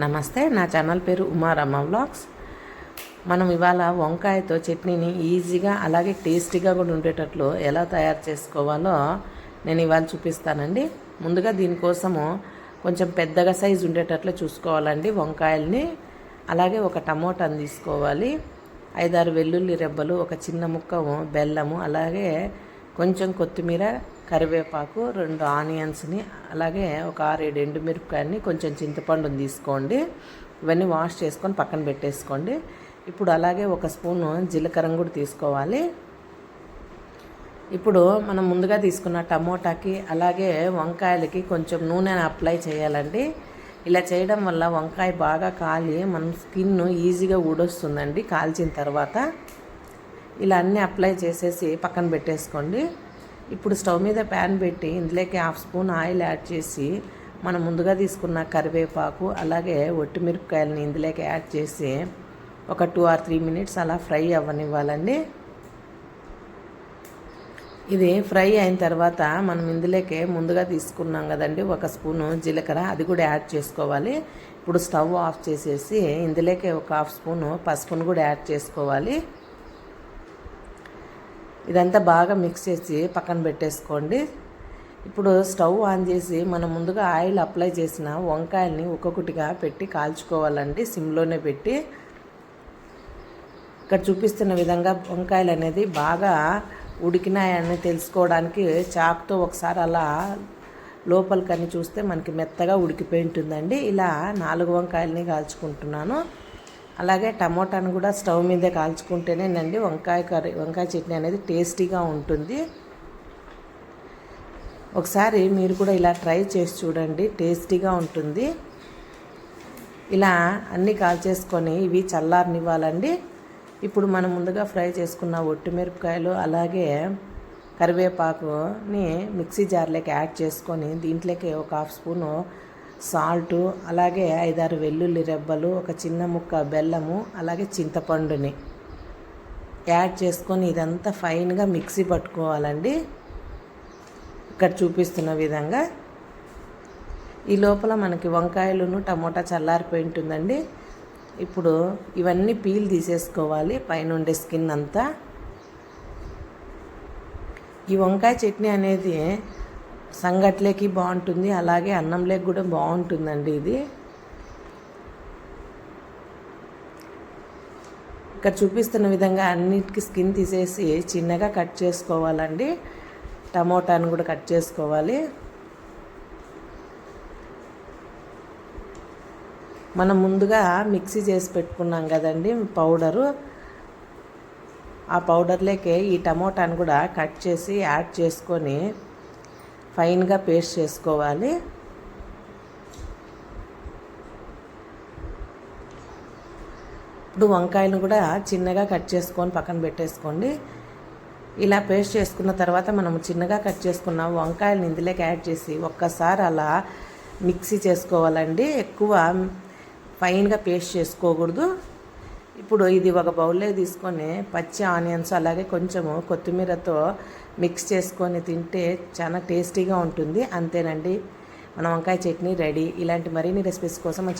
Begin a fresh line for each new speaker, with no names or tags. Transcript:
నమస్తే నా ఛానల్ పేరు ఉమారమ్మ వ్లాగ్స్. మనం ఇవాళ వంకాయతో చట్నీని ఈజీగా అలాగే టేస్టీగా కూడా ఉండేటట్లు ఎలా తయారు చేసుకోవాలో నేను ఇవాళ చూపిస్తానండి. ముందుగా దీనికోసము కొంచెం పెద్దగా సైజు ఉండేటట్లు చూసుకోవాలండి వంకాయల్ని. అలాగే ఒక టమోటాను తీసుకోవాలి. ఐదారు వెల్లుల్లి రెబ్బలు ఒక చిన్న ముక్క బెల్లము అలాగే కొంచెం కొత్తిమీర కరివేపాకు రెండు ఆనియన్స్ని అలాగే ఒక ఆరేడు ఎండుమిరపకాయని కొంచెం చింతపండుని తీసుకోండి. ఇవన్నీ వాష్ చేసుకొని పక్కన పెట్టేసుకోండి. ఇప్పుడు అలాగే ఒక స్పూను జీలకర్ర కూడా తీసుకోవాలి. ఇప్పుడు మనం ముందుగా తీసుకున్న టమోటాకి అలాగే వంకాయలకి కొంచెం నూనెని అప్లై చేయాలండి. ఇలా చేయడం వల్ల వంకాయ బాగా కాలి మన స్కిన్ ఈజీగా ఊడొస్తుందండి కాల్చిన తర్వాత. ఇలా అన్నీ అప్లై చేసేసి పక్కన పెట్టేసుకోండి. ఇప్పుడు స్టవ్ మీద ప్యాన్ పెట్టి ఇందులోకి హాఫ్ స్పూన్ ఆయిల్ యాడ్ చేసి మనం ముందుగా తీసుకున్న కరివేపాకు అలాగే ఒట్టిమిరపకాయలని ఇందులోకి యాడ్ చేసి ఒక టూ ఆర్ త్రీ మినిట్స్ అలా ఫ్రై అవ్వనివ్వాలండి. ఇది ఫ్రై అయిన తర్వాత మనం ఇందులోకి ముందుగా తీసుకున్నాం కదండి ఒక స్పూను జీలకర్ర అది కూడా యాడ్ చేసుకోవాలి. ఇప్పుడు స్టవ్ ఆఫ్ చేసేసి ఇందులోకి ఒక హాఫ్ స్పూను పసుపును కూడా యాడ్ చేసుకోవాలి. ఇదంతా బాగా మిక్స్ చేసి పక్కన పెట్టేసుకోండి. ఇప్పుడు స్టవ్ ఆన్ చేసి మనం ముందుగా ఆయిల్ అప్లై చేసిన వంకాయల్ని ఒక్కొక్కటిగా పెట్టి కాల్చుకోవాలండి. సిమ్లోనే పెట్టి ఇక్కడ చూపిస్తున్న విధంగా వంకాయలు అనేది బాగా ఉడికినాయని తెలుసుకోవడానికి చాకుతో ఒకసారి అలా లోపలికని చూస్తే మనకి మెత్తగా ఉడికిపోయి ఉంటుందండి. ఇలా నాలుగు వంకాయలని కాల్చుకుంటున్నాను. అలాగే టమోటాను కూడా స్టవ్ మీదే కాల్చుకుంటేనేనండి వంకాయ కర్రీ వంకాయ చట్నీ అనేది టేస్టీగా ఉంటుంది. ఒకసారి మీరు కూడా ఇలా ట్రై చేసి చూడండి టేస్టీగా ఉంటుంది. ఇలా అన్నీ కాల్చేసుకొని ఇవి చల్లారనివ్వాలండి. ఇప్పుడు మనం ముందుగా ఫ్రై చేసుకున్న ఒట్టిమిరపకాయలు అలాగే కరివేపాకుని మిక్సీ జార్లోకి యాడ్ చేసుకొని దీంట్లోకి ఒక హాఫ్ స్పూను సాల్టు అలాగే ఐదారు వెల్లుల్లి రెబ్బలు ఒక చిన్న ముక్క బెల్లము అలాగే చింతపండుని. యాడ్ చేసుకొని ఇదంతా ఫైన్గా మిక్సీ పట్టుకోవాలండి. ఇక్కడ చూపిస్తున్న విధంగా. ఈ లోపల మనకి వంకాయలును టమోటా చల్లారిపోయి ఉంటుందండి ఇప్పుడు ఇవన్నీ పీల్ తీసేసుకోవాలి పైన ఉండే స్కిన్ అంతా. ఈ వంకాయ చట్నీ అనేది సంగట్లేకి బాగుంటుంది అలాగే అన్నంలోకి కూడా బాగుంటుందండి ఇది. ఇక్కడ చూపిస్తున్న విధంగా అన్నిటికి స్కిన్ తీసేసి చిన్నగా కట్ చేసుకోవాలండి. టమోటాను కూడా కట్ చేసుకోవాలి. మనం ముందుగా మిక్సీ చేసి పెట్టుకున్నాం కదండి పౌడరు. ఆ పౌడర్లోకి ఈ టమోటాను కూడా కట్ చేసి యాడ్ చేసుకొని ఫైన్గా పేస్ట్ చేసుకోవాలి. ఇప్పుడు వంకాయలు కూడా చిన్నగా కట్ చేసుకొని పక్కన పెట్టేసుకోండి. ఇలా పేస్ట్ చేసుకున్న తర్వాత మనం చిన్నగా కట్ చేసుకున్న వంకాయలను ఇందులోకి యాడ్ చేసి ఒక్కసారి అలా మిక్సీ చేసుకోవాలండి. ఎక్కువ ఫైన్గా పేస్ట్ చేసుకోకూడదు. ఇప్పుడు ఇది ఒక బౌల్లో తీసుకొని పచ్చి ఆనియన్స్ అలాగే కొంచెము కొత్తిమీరతో మిక్స్ చేసుకొని తింటే చాలా టేస్టీగా ఉంటుంది. అంతేనండి. మన వంకాయ చట్నీ రెడీ. ఇలాంటి మరిన్ని రెసిపీస్ కోసం మన